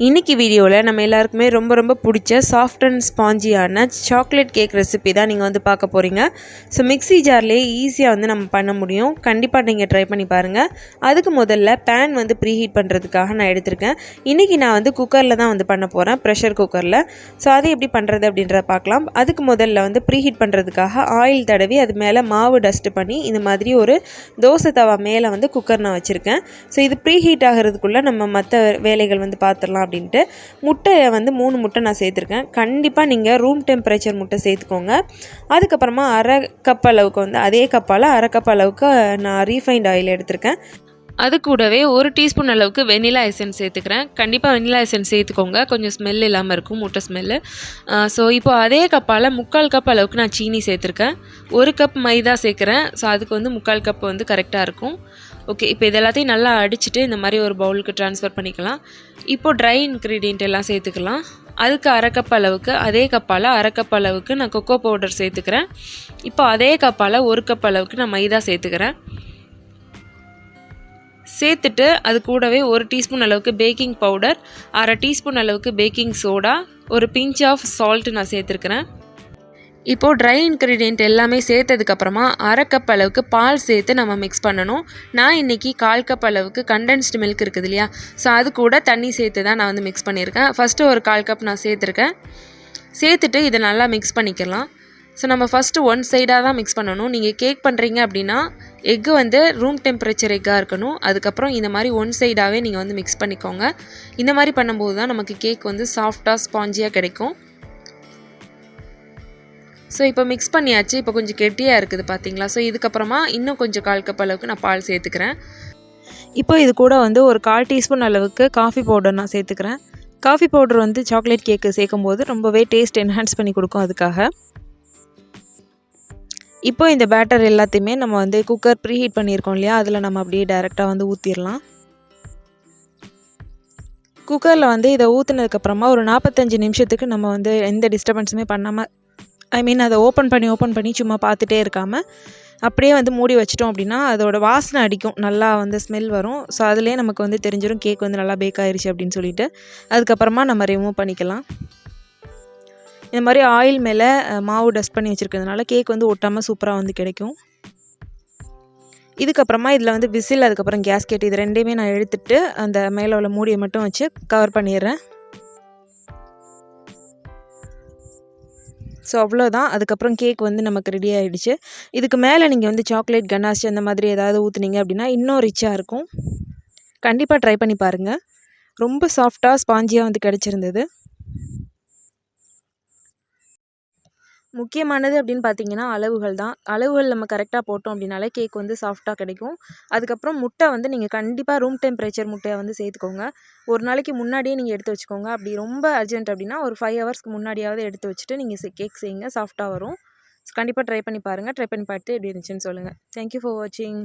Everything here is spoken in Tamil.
இன்றைக்கி வீடியோவில் நம்ம எல்லாருக்குமே ரொம்ப ரொம்ப பிடிச்ச சாஃப்ட் அண்ட் ஸ்பாஞ்சியான சாக்லேட் கேக் ரெசிபி தான் நீங்கள் வந்து பார்க்க போகிறீங்க ஸோ மிக்ஸி ஜார்லேயே ஈஸியாக வந்து நம்ம பண்ண முடியும். கண்டிப்பாக நீங்கள் ட்ரை பண்ணி பாருங்கள் அதுக்கு முதல்ல பேன் வந்து ப்ரீ ஹீட் பண்ணுறதுக்காக நான் எடுத்திருக்கேன். இன்றைக்கி நான் வந்து குக்கரில் தான் வந்து பண்ண போகிறேன் ப்ரெஷர் குக்கரில் ஸோ அதை எப்படி பண்ணுறது அப்படின்றத பார்க்கலாம். அதுக்கு முதல்ல வந்து ப்ரீ ஹீட் பண்ணுறதுக்காக ஆயில் தடவி அது மேலே மாவு டஸ்ட் பண்ணி இந்த மாதிரி ஒரு தோசை தவா மேலே வந்து குக்கர் நான் வச்சுருக்கேன். ஸோ இது ப்ரீ ஹீட் ஆகிறதுக்குள்ளே நம்ம மற்ற வேலைகள் வந்து பார்த்துடலாம் அப்படின்ட்டு முட்டையை வந்து மூணு முட்டை நான் சேர்த்துருக்கேன். கண்டிப்பாக நீங்கள் ரூம் டெம்பரேச்சர் முட்டை சேர்த்துக்கோங்க. அதுக்கப்புறமா அரை கப் அளவுக்கு வந்து அதே கப்பால் அரை கப் அளவுக்கு நான் ரீஃபைண்ட் ஆயில் எடுத்திருக்கேன். அது கூடவே ஒரு டீஸ்பூன் அளவுக்கு வெனிலா எசன்ஸ் சேர்த்துக்கிறேன். கண்டிப்பாக வெனிலா எசன்ஸ் சேர்த்துக்கோங்க. கொஞ்சம் ஸ்மெல் இல்லாமல் இருக்கும் முட்டை ஸ்மெல்லு ஸோ இப்போ அதே கப்பால் முக்கால் கப் அளவுக்கு நான் சீனி சேர்த்துருக்கேன். ஒரு கப் மைதா சேர்க்குறேன். ஸோ அதுக்கு வந்து முக்கால் கப் வந்து கரெக்டாக இருக்கும். ஓகே இப்போ இது எல்லாத்தையும் நல்லா அடிச்சுட்டு இந்த மாதிரி ஒரு பவுலுக்கு ட்ரான்ஸ்ஃபர் பண்ணிக்கலாம். இப்போது ட்ரை இன்க்ரீடியண்ட் எல்லாம் சேர்த்துக்கலாம். அதுக்கு அரை கப் அளவுக்கு அதே கப்பால் அரை கப் அளவுக்கு நான் கொக்கோ பவுடர் சேர்த்துக்கிறேன். இப்போ அதே கப்பால் ஒரு கப் அளவுக்கு நான் மைதா சேர்த்துக்கிறேன். சேர்த்துட்டு அது கூடவே ஒரு டீஸ்பூன் அளவுக்கு பேக்கிங் பவுடர் அரை டீஸ்பூன் அளவுக்கு பேக்கிங் சோடா ஒரு பிஞ்ச் ஆஃப் சால்ட் நான் சேர்த்துருக்கிறேன். இப்போது ட்ரை இன்க்ரீடியண்ட் எல்லாமே சேர்த்ததுக்கப்புறமா அரை கப் அளவுக்கு பால் சேர்த்து நம்ம மிக்ஸ் பண்ணணும். நான் இன்றைக்கி கால் கப் அளவுக்கு கண்டென்ஸ்டு மில்க் இருக்குது இல்லையா? ஸோ அது கூட தண்ணி சேர்த்து தான் நான் வந்து மிக்ஸ் பண்ணியிருக்கேன். ஃபஸ்ட்டு ஒரு கால் கப் நான் சேர்த்துருக்கேன். சேர்த்துட்டு இதை நல்லா மிக்ஸ் பண்ணிக்கலாம். ஸோ நம்ம ஃபஸ்ட்டு ஒன் சைடாக தான் மிக்ஸ் பண்ணணும். நீங்கள் கேக் பண்ணுறீங்க அப்படின்னா எக்கு வந்து ரூம் டெம்பரேச்சர் எக்காக இருக்கணும். அதுக்கப்புறம் இந்த மாதிரி ஒன் சைடாகவே நீங்கள் வந்து மிக்ஸ் பண்ணிக்கோங்க. இந்த மாதிரி பண்ணும்போது தான் நமக்கு கேக் வந்து சாஃப்டாக ஸ்பாஞ்சியாக கிடைக்கும். ஸோ இப்போ மிக்ஸ் பண்ணியாச்சு. இப்போ கொஞ்சம் கெட்டியாக இருக்குது பார்த்தீங்களா ஸோ இதுக்கப்புறமா இன்னும் கொஞ்சம் கால் கப் அளவுக்கு நான் பால் சேர்த்துக்கிறேன். இப்போ இது கூட வந்து ஒரு கால் டீஸ்பூன் அளவுக்கு காஃபி பவுடர் நான் சேர்த்துக்கிறேன். காஃபி பவுடர் வந்து சாக்லேட் கேக்கு சேர்க்கும் போது ரொம்பவே டேஸ்ட் என்ஹான்ஸ் பண்ணி கொடுக்கும் அதுக்காக. இப்போ இந்த பேட்டர் எல்லாத்தையுமே நம்ம வந்து குக்கர் ப்ரீ ஹீட் பண்ணியிருக்கோம் இல்லையா? அதில் நம்ம அப்படியே டைரெக்டாக வந்து ஊற்றிடலாம் குக்கரில் வந்து இதை ஊற்றுனதுக்கப்புறமா ஒரு நாற்பத்தஞ்சு நிமிஷத்துக்கு நம்ம வந்து எந்த டிஸ்டர்பன்ஸுமே பண்ணாமல் ஐ மீன் அதை ஓப்பன் பண்ணி ஓப்பன் பண்ணி சும்மா பார்த்துட்டே இருக்காமல் அப்படியே வந்து மூடி வச்சிட்டோம் அப்படின்னா அதோட வாசனை அடிக்கும். நல்லா வந்து ஸ்மெல் வரும். ஸோ அதுலேயே நமக்கு வந்து தெரிஞ்சிடும் கேக் வந்து நல்லா பேக் ஆயிடுச்சு அப்படின்னு சொல்லிட்டு. அதுக்கப்புறமா நம்ம ரிமூவ் பண்ணிக்கலாம். இந்த மாதிரி ஆயில் மேலே மாவு டஸ்ட் பண்ணி வச்சுருக்கிறதுனால கேக் வந்து ஒட்டாமல் சூப்பராக வந்து கிடைக்கும். இதுக்கப்புறமா இதில் வந்து விசில் அதுக்கப்புறம் கேஸ்கெட் இது ரெண்டையுமே நான் எடுத்துகிட்டு அந்த மேலே உள்ள மூடியை மட்டும் வச்சு கவர் பண்ணிடுறேன். ஸோ அவ்வளோதான் அதுக்கப்புறம் கேக் வந்து நமக்கு ரெடி ஆகிடுச்சு இதுக்கு மேலே நீங்கள் வந்து சாக்லேட் கனாஷ் அந்த மாதிரி ஏதாவது ஊற்றுனீங்க அப்படின்னா இன்னும் ரிச்சாக இருக்கும். கண்டிப்பாக ட்ரை பண்ணி பாருங்கள் ரொம்ப சாஃப்டாக ஸ்பாஞ்சியாக வந்து கிடச்சிருந்தது. முக்கியமானது அப்படின்னு பார்த்தீங்கன்னா அளவுகள் தான். அளவுகள் நம்ம கரெக்டாக போட்டோம் அப்படின்னாலே கேக் வந்து சாஃப்டாக கிடைக்கும். அதுக்கப்புறம் முட்டை வந்து நீங்கள் கண்டிப்பாக ரூம் டெம்பரேச்சர் முட்டையை வந்து சேர்த்துக்கோங்க. ஒரு நாளைக்கு முன்னாடியே நீங்கள் எடுத்து வச்சுக்கோங்க. அப்படி ரொம்ப அர்ஜென்ட் அப்படின்னா ஒரு ஃபைவ் ஹவர்ஸ்க்கு முன்னாடியாவது எடுத்து வச்சுட்டு நீங்கள் கேக் செய்யுங்க. சாஃப்டாக வரும். கண்டிப்பாக ட்ரை பண்ணி பாருங்கள் ட்ரை பண்ணி பார்த்து எப்படி இருந்துச்சுன்னு சொல்லுங்கள் தேங்க்யூ ஃபார் வாட்சிங்